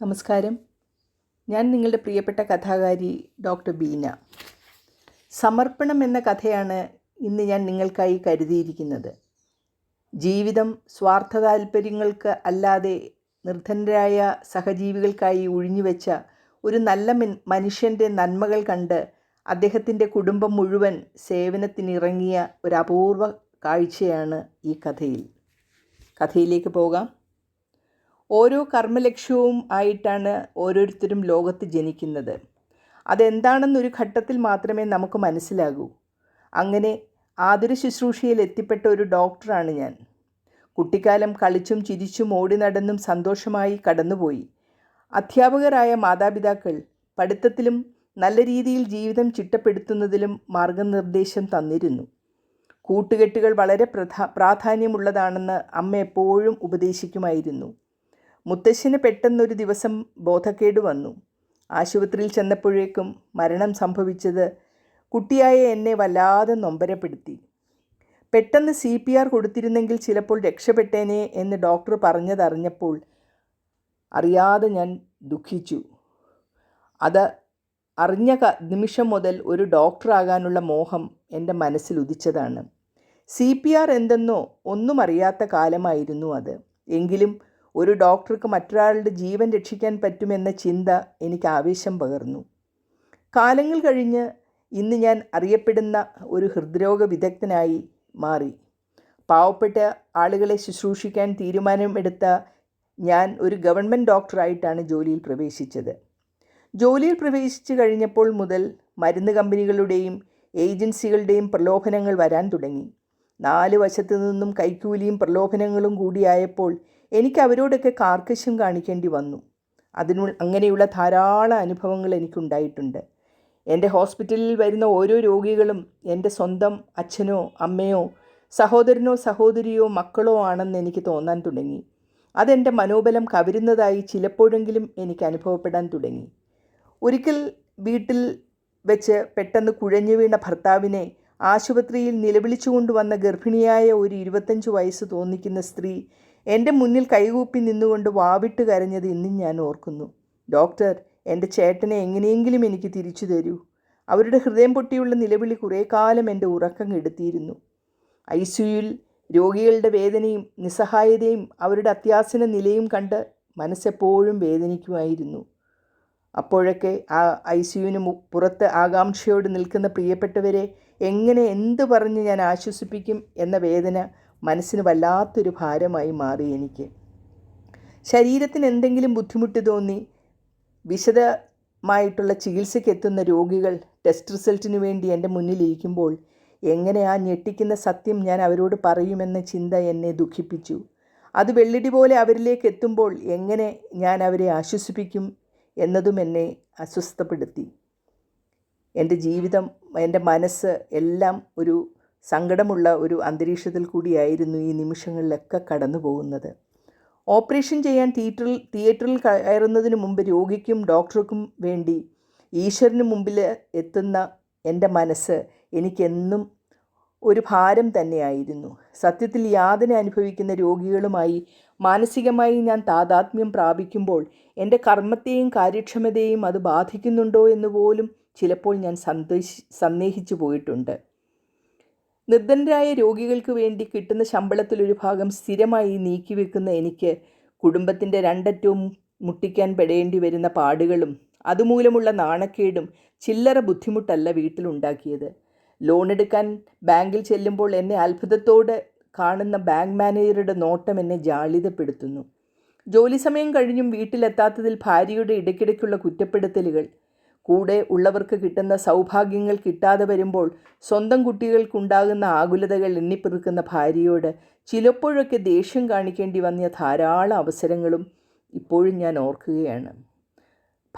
നമസ്കാരം. ഞാൻ നിങ്ങളുടെ പ്രിയപ്പെട്ട കഥാകാരി ഡോക്ടർ ബീന. സമർപ്പണം എന്ന കഥയാണ് ഇന്ന് ഞാൻ നിങ്ങൾക്കായി കരുതിയിരിക്കുന്നത്. ജീവിതം സ്വാർത്ഥ താല്പര്യങ്ങൾക്ക് അല്ലാതെ നിർധനരായ സഹജീവികൾക്കായി ഒഴിഞ്ഞുവെച്ച ഒരു നല്ല മനുഷ്യന്റെ നന്മകൾ കണ്ട് അദ്ദേഹത്തിന്റെ കുടുംബം മുഴുവൻ സേവനത്തിനിറങ്ങിയ ഒരു അപൂർവ കാഴ്ചയാണ് ഈ കഥയിൽ. കഥയിലേക്ക് പോകാം. ഓരോ കർമ്മലക്ഷ്യവും ആയിട്ടാണ് ഓരോരുത്തരും ലോകത്ത് ജനിക്കുന്നത്. അതെന്താണെന്നൊരു ഘട്ടത്തിൽ മാത്രമേ നമുക്ക് മനസ്സിലാകൂ. അങ്ങനെ ആതുര ശുശ്രൂഷയിൽ എത്തിപ്പെട്ട ഒരു ഡോക്ടറാണ് ഞാൻ. കുട്ടിക്കാലം കളിച്ചും ചിരിച്ചും ഓടി നടന്നും സന്തോഷമായി കടന്നുപോയി. അധ്യാപകരായ മാതാപിതാക്കൾ പഠിത്തത്തിലും നല്ല രീതിയിൽ ജീവിതം ചിട്ടപ്പെടുത്തുന്നതിലും മാർഗനിർദ്ദേശം തന്നിരുന്നു. കൂട്ടുകെട്ടുകൾ വളരെ പ്രധാ പ്രാധാന്യമുള്ളതാണെന്ന് അമ്മ എപ്പോഴും ഉപദേശിക്കുമായിരുന്നു. മുത്തശ്ശന് പെട്ടെന്നൊരു ദിവസം ബോധക്കേട് വന്നു. ആശുപത്രിയിൽ ചെന്നപ്പോഴേക്കും മരണം സംഭവിച്ചത് കുട്ടിയായ എന്നെ വല്ലാതെ നൊമ്പരപ്പെടുത്തി. പെട്ടെന്ന് സി പി ആർ കൊടുത്തിരുന്നെങ്കിൽ ചിലപ്പോൾ രക്ഷപ്പെട്ടേനെ എന്ന് ഡോക്ടർ പറഞ്ഞതറിഞ്ഞപ്പോൾ അറിയാതെ ഞാൻ ദുഃഖിച്ചു. അത് അറിഞ്ഞ നിമിഷം മുതൽ ഒരു ഡോക്ടറാകാനുള്ള മോഹം എന്റെ മനസ്സിൽ ഉദിച്ചതാണ്. സി പി ആർ എന്തെന്നോ ഒന്നും അറിയാത്ത കാലമായിരുന്നു അത്. എങ്കിലും ഒരു ഡോക്ടർക്ക് മറ്റൊരാളുടെ ജീവൻ രക്ഷിക്കാൻ പറ്റുമെന്ന ചിന്ത എനിക്ക് ആവേശം പകർന്നു. കാലങ്ങൾ കഴിഞ്ഞ് ഇന്ന് ഞാൻ അറിയപ്പെടുന്ന ഒരു ഹൃദ്രോഗ വിദഗ്ധനായി മാറി. പാവപ്പെട്ട ആളുകളെ ശുശ്രൂഷിക്കാൻ തീരുമാനമെടുത്ത ഞാൻ ഒരു ഗവൺമെന്റ് ഡോക്ടറായിട്ടാണ് ജോലിയിൽ പ്രവേശിച്ചത്. ജോലിയിൽ പ്രവേശിച്ചു കഴിഞ്ഞപ്പോൾ മുതൽ മരുന്ന് കമ്പനികളുടെയും ഏജൻസികളുടെയും പ്രലോഭനങ്ങൾ വരാൻ തുടങ്ങി. നാല് വശത്തു നിന്നും കൈക്കൂലിയും പ്രലോഭനങ്ങളും കൂടിയായപ്പോൾ എനിക്ക് അവരോടൊക്കെ കാർക്കശ്യം കാണിക്കേണ്ടി വന്നു. അതിനു അങ്ങനെയുള്ള ധാരാളം അനുഭവങ്ങൾ എനിക്കുണ്ടായിട്ടുണ്ട്. എന്റെ ഹോസ്പിറ്റലിൽ വരുന്ന ഓരോ രോഗികളും എന്റെ സ്വന്തം അച്ഛനോ അമ്മയോ സഹോദരനോ സഹോദരിയോ മക്കളോ ആണെന്ന് എനിക്ക് തോന്നാൻ തുടങ്ങി. അതെന്റെ മനോബലം കവരുന്നതായി ചിലപ്പോഴെങ്കിലും എനിക്ക് അനുഭവപ്പെടാൻ തുടങ്ങി. ഒരിക്കൽ വീട്ടിൽ വെച്ച് പെട്ടെന്ന് കുഴഞ്ഞു വീണ ഭർത്താവിനെ ആശുപത്രിയിൽ നിലവിളിച്ചുകൊണ്ടുവന്ന ഗർഭിണിയായ ഒരു ഇരുപത്തഞ്ച് വയസ്സ് തോന്നിക്കുന്ന സ്ത്രീ എന്റെ മുന്നിൽ കൈകൂപ്പി നിന്നുകൊണ്ട് വാവിട്ട് കരഞ്ഞത് ഇന്നും ഞാൻ ഓർക്കുന്നു. ഡോക്ടർ എന്റെ ചേട്ടനെ എങ്ങനെയെങ്കിലും എനിക്ക് തിരിച്ചു തരൂ. അവരുടെ ഹൃദയം പൊട്ടിയുള്ള നിലവിളി കുറേ കാലം എന്റെ ഉറക്കം കെടുത്തിയിരുന്നു. ഐ സിയുയിൽ രോഗികളുടെ വേദനയും നിസ്സഹായതയും അവരുടെ അത്യാസന നിലയും കണ്ട് മനസ്സെപ്പോഴും വേദനിക്കുമായിരുന്നു. അപ്പോഴൊക്കെ ആ ഐ സിയുവിന് പുറത്ത് ആകാംക്ഷയോട് നിൽക്കുന്ന പ്രിയപ്പെട്ടവരെ എങ്ങനെ എന്ത് പറഞ്ഞ് ഞാൻ ആശ്വസിപ്പിക്കും എന്ന വേദന മനസ്സിന് വല്ലാത്തൊരു ഭാരമായി മാറി എനിക്ക്. ശരീരത്തിന് എന്തെങ്കിലും ബുദ്ധിമുട്ട് തോന്നി വിശദമായിട്ടുള്ള ചികിത്സയ്ക്ക് എത്തുന്ന രോഗികൾ ടെസ്റ്റ് റിസൾട്ടിന് വേണ്ടി എന്റെ മുന്നിലിരിക്കുമ്പോൾ എങ്ങനെ ആ ഞെട്ടിക്കുന്ന സത്യം ഞാൻ അവരോട് പറയുമെന്ന ചിന്ത എന്നെ ദുഃഖിപ്പിച്ചു. അത് വെള്ളിടി പോലെ അവരിലേക്ക് എത്തുമ്പോൾ എങ്ങനെ ഞാൻ അവരെ ആശ്വസിപ്പിക്കും എന്നതും എന്നെ അസ്വസ്ഥപ്പെടുത്തി. എന്റെ ജീവിതം എന്റെ മനസ്സ് എല്ലാം ഒരു സങ്കടമുള്ള ഒരു അന്തരീക്ഷത്തിൽ കൂടിയായിരുന്നു ഈ നിമിഷങ്ങളിലൊക്കെ കടന്നു പോകുന്നത്. ഓപ്പറേഷൻ ചെയ്യാൻ തിയേറ്ററിൽ തിയേറ്ററിൽ കയറുന്നതിന് മുമ്പ് രോഗിക്കും ഡോക്ടർക്കും വേണ്ടി ഈശ്വരന് മുമ്പിൽ എത്തുന്ന എന്റെ മനസ്സ് എനിക്കെന്നും ഒരു ഭാരം തന്നെയായിരുന്നു. സത്യത്തിൽ യാതന അനുഭവിക്കുന്ന രോഗികളുമായി മാനസികമായി ഞാൻ താതാത്മ്യം പ്രാപിക്കുമ്പോൾ എന്റെ കർമ്മത്തെയും കാര്യക്ഷമതയെയും അത് ബാധിക്കുന്നുണ്ടോ എന്ന് പോലും ചിലപ്പോൾ ഞാൻ സന്ദേശി സന്ദേഹിച്ചു പോയിട്ടുണ്ട്. നിർധനരായ രോഗികൾക്ക് വേണ്ടി കിട്ടുന്ന ശമ്പളത്തിലൊരു ഭാഗം സ്ഥിരമായി നീക്കിവെക്കുന്ന എനിക്ക് കുടുംബത്തിന്റെ രണ്ടറ്റവും മുട്ടിക്കാൻ പെടേണ്ടി വരുന്ന പാടുകളും അതുമൂലമുള്ള നാണക്കേടും ചില്ലറ ബുദ്ധിമുട്ടല്ല വീട്ടിലുണ്ടാക്കിയത്. ലോൺ എടുക്കാൻ ബാങ്കിൽ ചെല്ലുമ്പോൾ എന്നെ അത്ഭുതത്തോടെ കാണുന്ന ബാങ്ക് മാനേജറുടെ നോട്ടം എന്നെ ജാളിതപ്പെടുത്തുന്നു. ജോലി സമയം കഴിഞ്ഞും വീട്ടിലെത്താത്തതിൽ ഭാര്യയുടെ ഇടയ്ക്കിടയ്ക്കുള്ള കുറ്റപ്പെടുത്തലുകൾ കൂടെ ഉള്ളവർക്ക് കിട്ടുന്ന സൗഭാഗ്യങ്ങൾ കിട്ടാതെ വരുമ്പോൾ സ്വന്തം കുട്ടികൾക്കുണ്ടാകുന്ന ആകുലതകൾ എണ്ണിപ്പെറുക്കുന്ന ഭാര്യയോട് ചിലപ്പോഴൊക്കെ ദേഷ്യം കാണിക്കേണ്ടി വന്ന ധാരാളം അവസരങ്ങളും ഇപ്പോഴും ഞാൻ ഓർക്കുകയാണ്.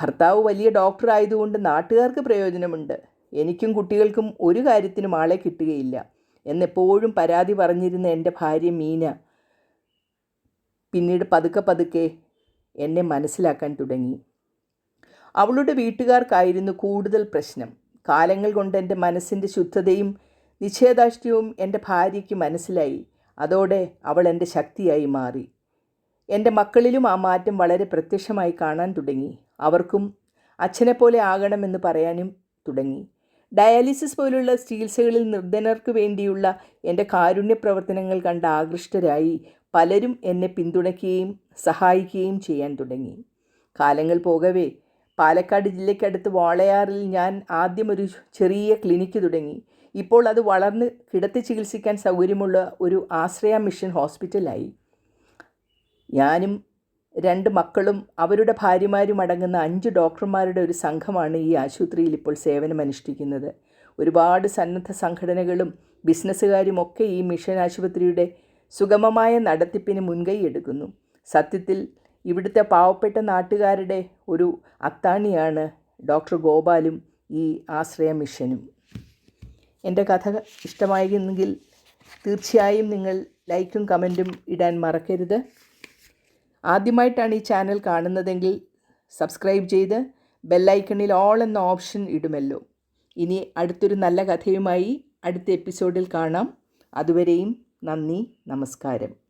ഭർത്താവ് വലിയ ഡോക്ടർ ആയതുകൊണ്ട് നാട്ടുകാർക്ക് പ്രയോജനമുണ്ട്. എനിക്കും കുട്ടികൾക്കും ഒരു കാര്യത്തിനും ആളെ കിട്ടുകയില്ല. എന്നെപ്പോഴും പരാതി പറഞ്ഞിരുന്ന എന്റെ ഭാര്യ മീന പിന്നീട് പതുക്കെ പതുക്കെ എന്നെ മനസ്സിലാക്കാൻ തുടങ്ങി. അവളുടെ വീട്ടുകാർക്കായിരുന്നു കൂടുതൽ പ്രശ്നം. കാലങ്ങൾ കൊണ്ട് എന്റെ മനസ്സിന്റെ ശുദ്ധതയും നിശ്ചയദാഷ്ട്യവും എന്റെ ഭാര്യയ്ക്ക് മനസ്സിലായി. അതോടെ അവൾ എന്റെ ശക്തിയായി മാറി. എന്റെ മക്കളിലും ആ മാറ്റം വളരെ പ്രത്യക്ഷമായി കാണാൻ തുടങ്ങി. അവർക്കും അച്ഛനെപ്പോലെ ആകണമെന്ന് പറയാനും തുടങ്ങി. ഡയാലിസിസ് പോലുള്ള ചികിത്സകളിൽ നിർദ്ധനർക്ക് വേണ്ടിയുള്ള എന്റെ കാരുണ്യ പ്രവർത്തനങ്ങൾ കണ്ട് ആകൃഷ്ടരായി പലരും എന്നെ പിന്തുണയ്ക്കുകയും സഹായിക്കുകയും ചെയ്യാൻ തുടങ്ങി. കാലങ്ങൾ പോകവേ പാലക്കാട് ജില്ലയ്ക്കടുത്ത് വാളയാറിൽ ഞാൻ ആദ്യം ഒരു ചെറിയ ക്ലിനിക്ക് തുടങ്ങി. ഇപ്പോൾ അത് വളർന്ന് കിടത്തി ചികിത്സിക്കാൻ സൗകര്യമുള്ള ഒരു ആശ്രയ മിഷൻ ഹോസ്പിറ്റലായി. ഞാനും രണ്ട് മക്കളും അവരുടെ ഭാര്യമാരും അടങ്ങുന്ന അഞ്ച് ഡോക്ടർമാരുടെ ഒരു സംഘമാണ് ഈ ആശുപത്രിയിൽ ഇപ്പോൾ സേവനമനുഷ്ഠിക്കുന്നത്. ഒരുപാട് സന്നദ്ധ സംഘടനകളും ബിസിനസ്സുകാരും ഒക്കെ ഈ മിഷൻ ആശുപത്രിയുടെ സുഗമമായ നടത്തിപ്പിന് മുൻകൈ എടുക്കുന്നു സത്യത്തിൽ ഇവിടുത്തെ പാവപ്പെട്ട നാട്ടുകാരുടെ ഒരു അത്താണിയാണ് ഡോക്ടർ ഗോപാലും ഈ ആശ്രയ മിഷനും. എന്റെ കഥ ഇഷ്ടമായിരുന്നെങ്കിൽ തീർച്ചയായും നിങ്ങൾ ലൈക്കും കമന്റും ഇടാൻ മറക്കരുത്. ആദ്യമായിട്ടാണ് ഈ ചാനൽ കാണുന്നതെങ്കിൽ സബ്സ്ക്രൈബ് ചെയ്ത് ബെല്ലൈക്കണിൽ ഓൾ എന്ന ഓപ്ഷൻ ഇടുമല്ലോ. ഇനി അടുത്തൊരു നല്ല കഥയുമായി അടുത്ത എപ്പിസോഡിൽ കാണാം. അതുവരെയും നന്ദി നമസ്കാരം.